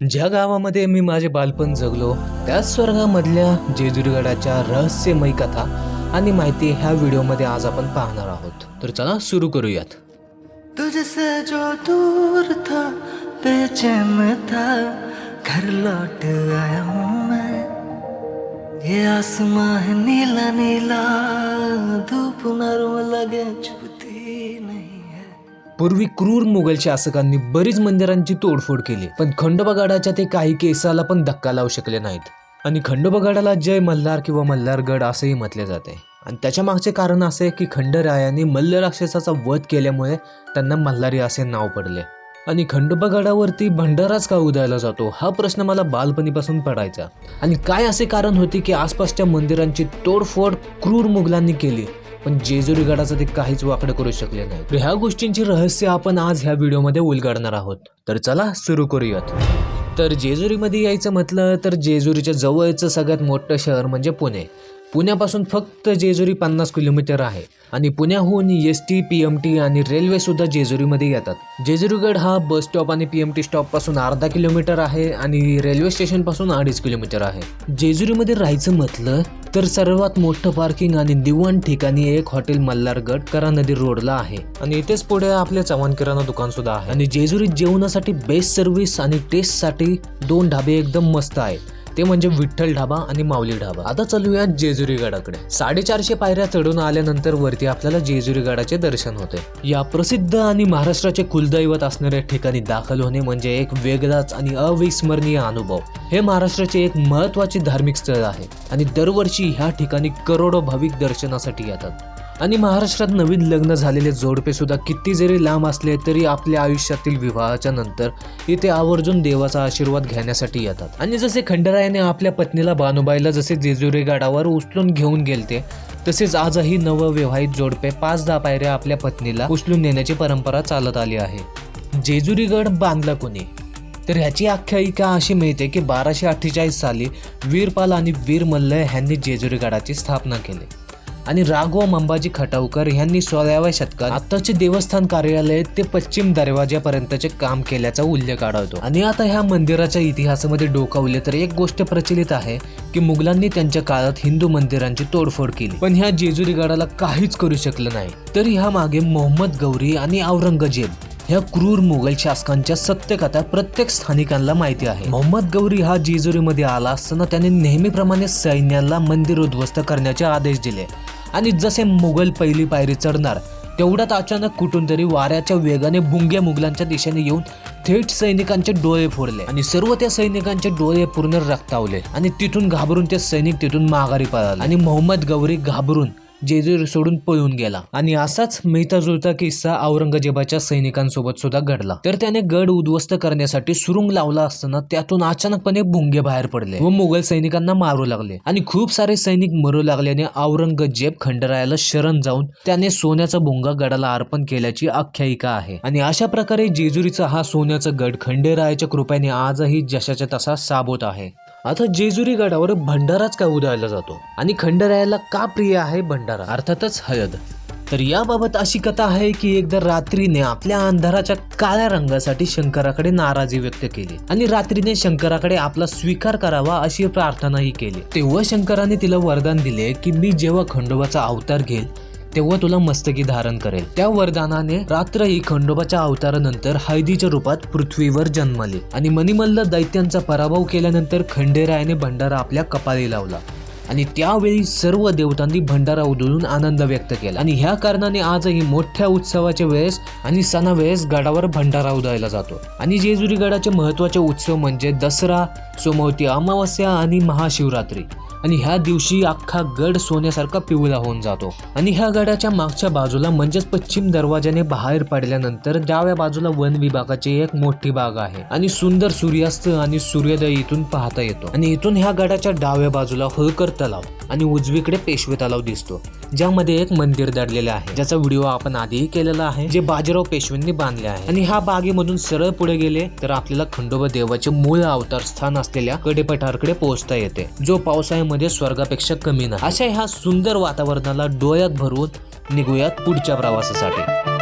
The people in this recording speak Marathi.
ज्या गावामध्ये मी माझे बालपण जगलो त्याच स्वर्गामधल्या जेजुरगडाच्या रहस्यमयी कथा आणि माहिती ह्या व्हिडिओमध्ये आज आपण पाहणार आहोत. तर चला सुरू करूयात. तुझसे जो दूर था बेचैन था घर लौट आया हूँ मैं। ये आसमां है नीला नीला धूप नरम लगे छूती पूर्वी क्रूर मुघल शासकांनी बरीच मंदिरांची तोडफोड केली पण खंडोबागडाच्या ते काही केसाला पण धक्का लावू शकले नाहीत. आणि खंडोबागडाला जय मल्हार किंवा मल्हारगड असंही म्हटले जाते. आणि त्याच्या मागचे कारण असे की खंडरायाने मल्ल राक्षसाचा वध केल्यामुळे त्यांना मल्हारी असे नाव पडले. आणि खंडोबागडावरती भंडाराच का उदयाला जातो हा प्रश्न मला बालपणीपासून पडायचा. आणि काय असे कारण होते की आसपासच्या मंदिरांची तोडफोड क्रूर मुघलांनी केली? पण जेजुरी गडाचं ते काहीच वाकडं करू शकले नाही तर ह्या गोष्टींची रहस्य आपण आज ह्या व्हिडिओमध्ये उलगडणार आहोत. तर चला सुरू करूयात. तर जेजुरीमध्ये यायचं म्हटलं तर जेजुरीच्या जवळचं सगळ्यात मोठं शहर म्हणजे पुणे. पुण्यापासून फक्त जेजुरी पन्नास किलोमीटर आहे आणि पुण्याहून S T P M T आणि रेल्वे सुद्धा जेजुरीमध्ये येतात. जेजुरीगड हा बस स्टॉप आणि पी एम टी स्टॉपपासून अर्धा किलोमीटर आहे आणि रेल्वे स्टेशनपासून अडीच किलोमीटर आहे. जेजुरीमध्ये राहायचं म्हटलं तर सर्वात मोठं पार्किंग आणि दिवाण ठिकाणी एक हॉटेल मल्हारगड करा नदी रोडला आहे. आणि इथेच पुढे आपले चव्हाण किराणा दुकान सुद्धा आहे. आणि जेजुरीत जेवणासाठी बेस्ट सर्व्हिस आणि टेस्टसाठी दोन ढाबे एकदम मस्त आहेत. ते म्हणजे विठ्ठल ढाबा आणि माऊली ढाबा. आता चालूया जेजुरी गडाकडे साडेचारशे पायऱ्या चढून आल्यानंतर वरती आपल्याला जेजुरी गडाचे दर्शन होते. या प्रसिद्ध आणि महाराष्ट्राचे कुलदैवत असणाऱ्या ठिकाणी दाखल होणे म्हणजे एक वेगळाच आणि अविस्मरणीय अनुभव. हे महाराष्ट्राचे एक महत्त्वाचे धार्मिक स्थळ आहे आणि दरवर्षी ह्या ठिकाणी करोडो भाविक दर्शनासाठी येतात. आणि महाराष्ट्रात नवीन लग्न झालेले जोडपे सुद्धा किती जरी लांब असले तरी आपल्या आयुष्यातील विवाहाच्या नंतर इथे आवर्जून देवाचा आशीर्वाद घेण्यासाठी येतात. आणि जसे खंडरायाने आपल्या पत्नीला बानुबाईला जसे जेजुरी गडावर उचलून घेऊन गेलते तसेच आजही नवविवाहित जोडपे पाच दहा पायऱ्या आपल्या पत्नीला उचलून नेण्याची परंपरा चालत आली आहे. जेजुरीगड बांधला कोणी? तर ह्याची आख्यायिका अशी मिळते की बाराशे अठ्ठेचाळीस साली वीरपाल आणि वीर मल्ल ह्यांनी जेजुरीगडाची स्थापना केली. आणि राघव मंबाजी खटावकर यांनी सोळाव्या शतकात आत्ताचे देवस्थान कार्यालय ते पश्चिम दरवाजापर्यंतचे काम केल्याचा उल्लेख आढळतो. आणि आता ह्या मंदिराच्या इतिहासामध्ये डोकावले तर एक गोष्ट प्रचलित आहे की मुघलांनी त्यांच्या काळात हिंदू मंदिरांची तोडफोड केली. पण ह्या जेजुरी गडाला काहीच करू शकलं नाही. तरी ह्या मागे मोहम्मद गौरी आणि औरंगजेब ह्या क्रूर मुघल शासकांच्या सत्यकथा प्रत्येक स्थानिकांना माहिती आहे. मोहम्मद गौरी हा जेजुरीमध्ये आला असताना त्याने नेहमीप्रमाणे सैन्याला मंदिर उद्ध्वस्त करण्याचे आदेश दिले. आणि जसे मुघल पहिली पायरी चढणार तेवढ्यात अचानक कुठून तरी वाऱ्याच्या वेगाने भुंग्या मुघलांच्या दिशेने येऊन थेट सैनिकांचे डोळे फोडले आणि सर्व त्या सैनिकांचे डोळे पूर्ण रक्तावले आणि तिथून घाबरून ते सैनिक तिथून माघारी पळाले. आणि मोहम्मद गौरी घाबरून जेजुरी सोडून पळून गेला. आणि असाच मिळता जुळता किस्सा औरंगजेबाच्या सैनिकांसोबत सुद्धा घडला. तर त्याने गड उद्ध्वस्त करण्यासाठी सुरुंग लावला असताना त्यातून अचानकपणे भुंगे बाहेर पडले व मुघल सैनिकांना मारू लागले. आणि खूप सारे सैनिक मरू लागल्याने औरंगजेब खंडरायाला शरण जाऊन त्याने सोन्याचा भुंगा गडाला अर्पण केल्याची आख्यायिका आहे. आणि अशा प्रकारे जेजुरीचा हा सोन्याचा गड खंडेरायाच्या कृपेने आजही जशाच्या तसा साबोत आहे. आता जेजुरी गडावर भंडाराच का उधळला जातो? आणि खंडरायाला का प्रिय आहे भंडारा? अर्थातच हळद. तर याबाबत अशी कथा आहे की एकदा रात्रीने आपल्या अंधाराच्या काळ्या रंगासाठी शंकराकडे नाराजी व्यक्त केली. आणि रात्रीने शंकराकडे आपला स्वीकार करावा अशी प्रार्थनाही केली. तेव्हा शंकराने तिला वरदान दिले की मी जेव्हा खंडोबाचा अवतार घेईल तेव्हा तुला मस्तकी धारण करेल. त्या वरदानाने रात्र ही खंडोबाच्या अवतारानंतर हळदीच्या रूपात पृथ्वीवर जन्मले आणि मणिमल्ल दैत्यांचा पराभव केल्यानंतर खंडेरायाने भंडारा आपल्या कपाळी लावला. आणि त्यावेळी सर्व देवतांनी भंडारा उधळून आनंद व्यक्त केला. आणि ह्या कारणाने आजही मोठ्या उत्सवाच्या वेळेस आणि सणावेळेस गडावर भंडारा उधळला जातो. आणि जेजुरी गडाचे महत्त्वाचे उत्सव म्हणजे दसरा सोमवती अमावस्या आणि महाशिवरात्री. आणि ह्या दिवशी अख्खा गड सोन्यासारखा पिवळा होऊन जातो. आणि ह्या गडाच्या मागच्या बाजूला म्हणजेच पश्चिम दरवाजाने बाहेर पडल्यानंतर डाव्या बाजूला वन विभागाची एक मोठी बाग आहे. आणि सुंदर सूर्यास्त आणि सूर्योदय इथून पाहता येतो. आणि इथून ह्या गडाच्या डाव्या बाजूला होळकर तलाव आणि उजवीकडे पेशवे तलाव दिसतो. ज्यामध्ये एक मंदिर दडलेले आहे. ज्याचा व्हिडिओ आपण आधीही केलेला आहे. जे बाजीराव पेशव्यांनी बांधले आहे. आणि ह्या बागेमधून सरळ पुढे गेले तर आपल्याला खंडोबा देवाचे मूळ अवतार स्थान असलेल्या कडेपठारकडे पोहोचता येते. जो पावसाळ्यामध्ये स्वर्गापेक्षा कमी नाही. अशा ह्या सुंदर वातावरणाला डोळ्यात भरून निघूयात पुढच्या प्रवासासाठी.